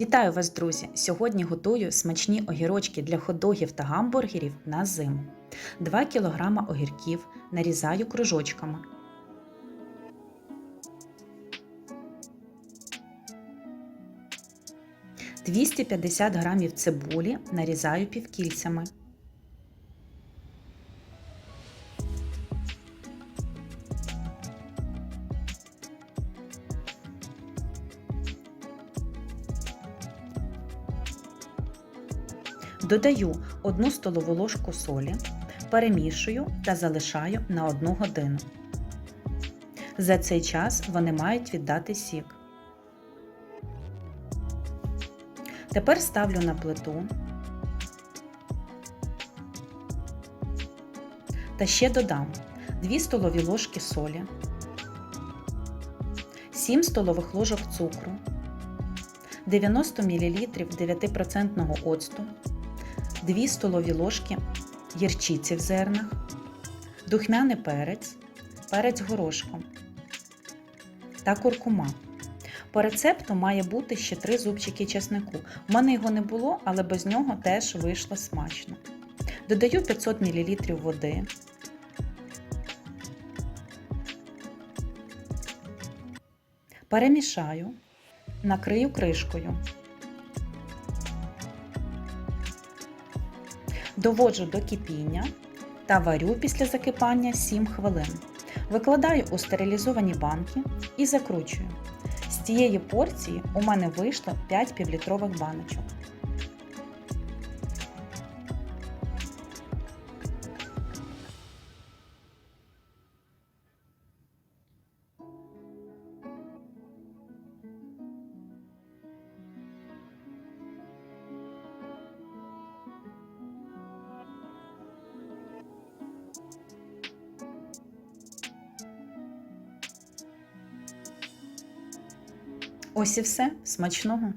Вітаю вас, друзі! Сьогодні готую смачні огірочки для ходогів та гамбургерів на зиму. 2 кг огірків нарізаю кружочками. – 250 г цибулі нарізаю півкільцями. Додаю 1 столову ложку солі, перемішую та залишаю на 1 годину. За цей час вони мають віддати сік. Тепер ставлю на плиту та ще додам 2 столові ложки солі, 7 столових ложок цукру, 90 мл 9% оцту, 2 столові ложки гірчиці в зернах, духмяний перець, перець горошком та куркума. По рецепту має бути ще 3 зубчики чеснику. У мене його не було, але без нього теж вийшло смачно. Додаю 500 мл води. Перемішаю, накрию кришкою. Доводжу до кипіння та варю після закипання 7 хвилин. Викладаю у стерилізовані банки і закручую. З цієї порції у мене вийшло 5 півлітрових баночок. Ось і все. Смачного!